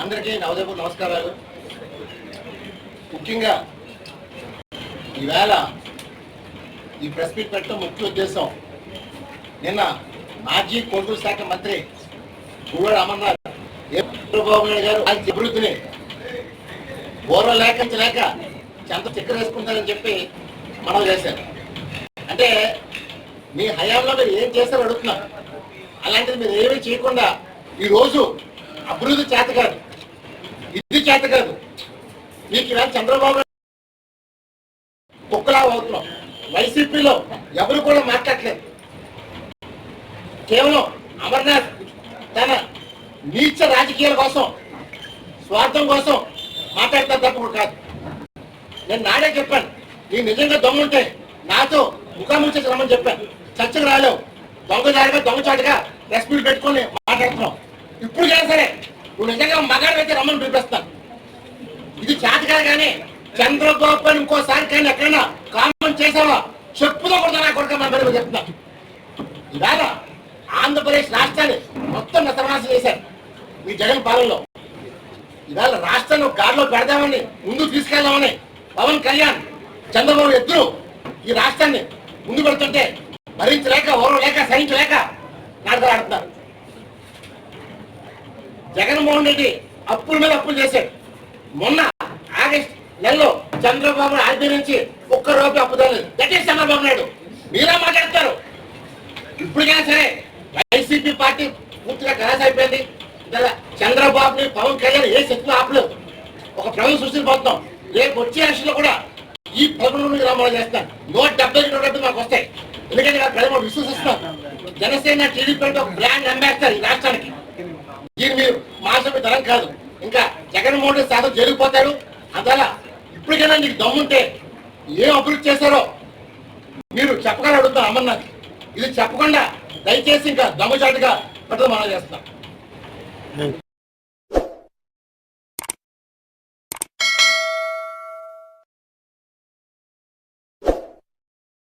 అందరికీ నవదేపు నమస్కారాలు. ముఖ్యంగా ఈవేళ ఈ ప్రెస్ మీట్ పెట్టడం ముఖ్య ఉద్దేశం. నిన్న మాజీ కొనుగోలు శాఖ మంత్రి గువ్వడి అమర్నాథ్ చంద్రబాబు నాయుడు గారు రాజ్య అభివృద్ధిని ఓర్వ లేక లేక చెంత చక్కెర వేసుకుంటారని చెప్పి మనం చేశారు. అంటే మీ హయాంలో మీరు ఏం చేశారో అడుగుతున్నారు అలాంటిది మీరు ఏమీ చేయకుండా ఈ రోజు అభివృద్ధి చేత కాదు ఇది చేత కాదు. మీకు ఇలా చంద్రబాబు కుక్కలా అవుతున్నాం. వైసీపీలో ఎవరు కూడా మాట్లాడలేదు కేవలం అమర్నాథ్ తన నీచ రాజకీయాల కోసం స్వార్థం కోసం మాట్లాడతారు తప్ప కాదు. నేను నాడే చెప్పాను నీ నిజంగా దొంగ ఉంటే నాతో ముఖాముఖి రమ్మని చెప్పాను. చర్చకు రాలేవు. దొంగదారిగా దొంగచాటుగా ప్రెస్ మీట్ పెట్టుకొని మాట్లాడుతున్నాం. ఇప్పుడు కానీ సరే నువ్వు నిజంగా మగాడు అయితే రమ్మని పిలిపిస్తాను. ఇది చేత కాదు కానీ చంద్రబాబు అని ఇంకోసారి కానీ ఎక్కడైనా కామెంట్ చేసావా చెప్పుదో కూడా నా కొడుక మా మరి చెప్తున్నా. ఇవాళ ఆంధ్రప్రదేశ్ రాష్ట్రాన్ని మొత్తం నతనాశం చేశారు మీ జగన్ పాలనలో. ఇవాళ రాష్ట్రాన్ని గాడిలో పెడదామని ముందు తీసుకెళ్దామని పవన్ కళ్యాణ్ చంద్రబాబు ఇద్దరు ఈ రాష్ట్రాన్ని ముందు పెడుతుంటే భరించలేక ఓర్వ లేక సహించలేక నాటకాలు ఆడుతున్నారు. జగన్మోహన్ రెడ్డి అప్పుల మీద అప్పులు చేశాడు. మొన్న ఆగస్ట్ నెలలో చంద్రబాబు ఆర్బీ నుంచి ఒక్క రూపాయి అప్పు తోలేదు. That is Chandrababu Naidu. మీరే మాట్లాడతారు. ఇప్పటికైనా సరే వైసీపీ పార్టీ పూర్తిగా కలాస అయిపోయింది. చంద్రబాబుని పవన్ కళ్యాణ్ ఏ శక్తిలో ఆపలేదు. ఒక ప్రభుత్వం సృష్టిపోతున్నాం రేపు వచ్చే ఎలక్షన్లో కూడా ఈ పదకొండు నుంచి రామాలు చేస్తాను నూట డెబ్బై నూట డెబ్బై మాకు వస్తాయి. ఎందుకంటే ఇలా ప్రజలు విశ్వసిస్తాం జనసేన టీడీపీ అంటే ఒక బ్రాండ్ అంబాసిడర్ ఈ రాష్ట్రానికి. దీన్ని మీరు మాసం తరం కాదు. ఇంకా జగన్మోహన్ రెడ్డి శాతం జరిగిపోతాడు. అందువల్ల ఇప్పటికైనా నీకు దమ్ముంటే ఏం అభివృద్ధి చేశారో మీరు చెప్పగల అడుగుతాను అమర్నాథ్. ఇది చెప్పకుండా దయచేసి ఇంకా దమ్ముచాటుగా పెట్టడం మనం చేస్తాం